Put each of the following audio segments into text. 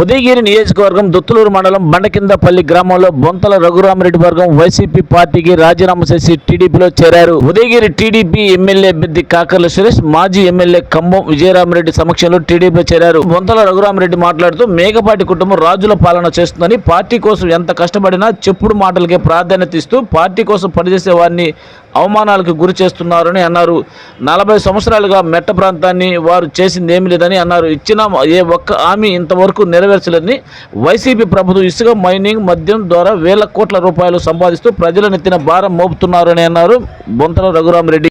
ఉదయగిరి నియోజకవర్గం దుత్తులూరు మండలం బండకిందపల్లి గ్రామంలో బొంతల రఘురామరెడ్డి వర్గం వైసీపీ పార్టీకి రాజీనామా చేసి టీడీపీలో చేరారు. ఉదయగిరి టీడీపీ ఎమ్మెల్యే అభ్యర్థి కాకర్ల సురేష్ మాజీ ఎమ్మెల్యే ఖమ్మం విజయరామరెడ్డి సమక్షంలో టీడీపీలో చేరారు. బొంతల రఘురామరెడ్డి మాట్లాడుతూ మేకపాటి కుటుంబం రాజుల పాలన చేస్తుందని పార్టీ కోసం ఎంత కష్టపడినా చెప్పుడు మాటలకే ప్రాధాన్యత ఇస్తూ పార్టీ కోసం పనిచేసే వారిని అవమానాలకు గురి చేస్తున్నారని అన్నారు. నలభై సంవత్సరాలుగా మెట్ట ప్రాంతాన్ని వారు చేసింది ఏమీ లేదని అన్నారు. ఇచ్చిన ఏ ఒక్క హామీ ఇంతవరకు నెరవేర్చలేదని వైసీపీ ప్రభుత్వం ఇసుక మైనింగ్ మద్యం ద్వారా వేల కోట్ల రూపాయలు సంపాదిస్తూ ప్రజల నెత్తిన భారం మోపుతున్నారని అన్నారు. బొంతల రఘురామరెడ్డి.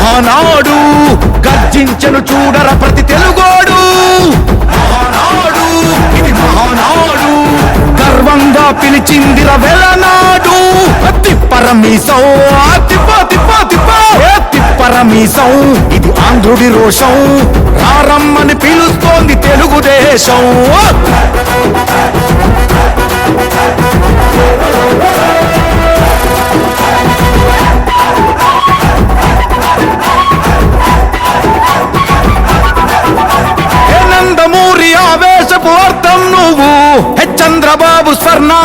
ఆనాడు గర్జించను చూడర ప్రతి తెలుగోడు. ఆనాడు ఇది మహానాడు గర్వంగా పిలిచిందిర వెలనాడు తిప్పరమీసం తిప్ప తిప్ప తిప్ప తిప్పరమీసం ఇది ఆంధ్రుడి రోషం. రారమ్మని పిలుస్తోంది తెలుగుదేశం.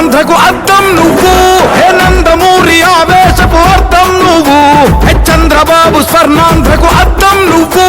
హేనంద్రకు అర్థం నువ్వు. హే నందమూరి ఆవేశపు అర్థం నువ్వు. హే చంద్రబాబు స్వర్ణాంధ్రకు అర్థం నువ్వు.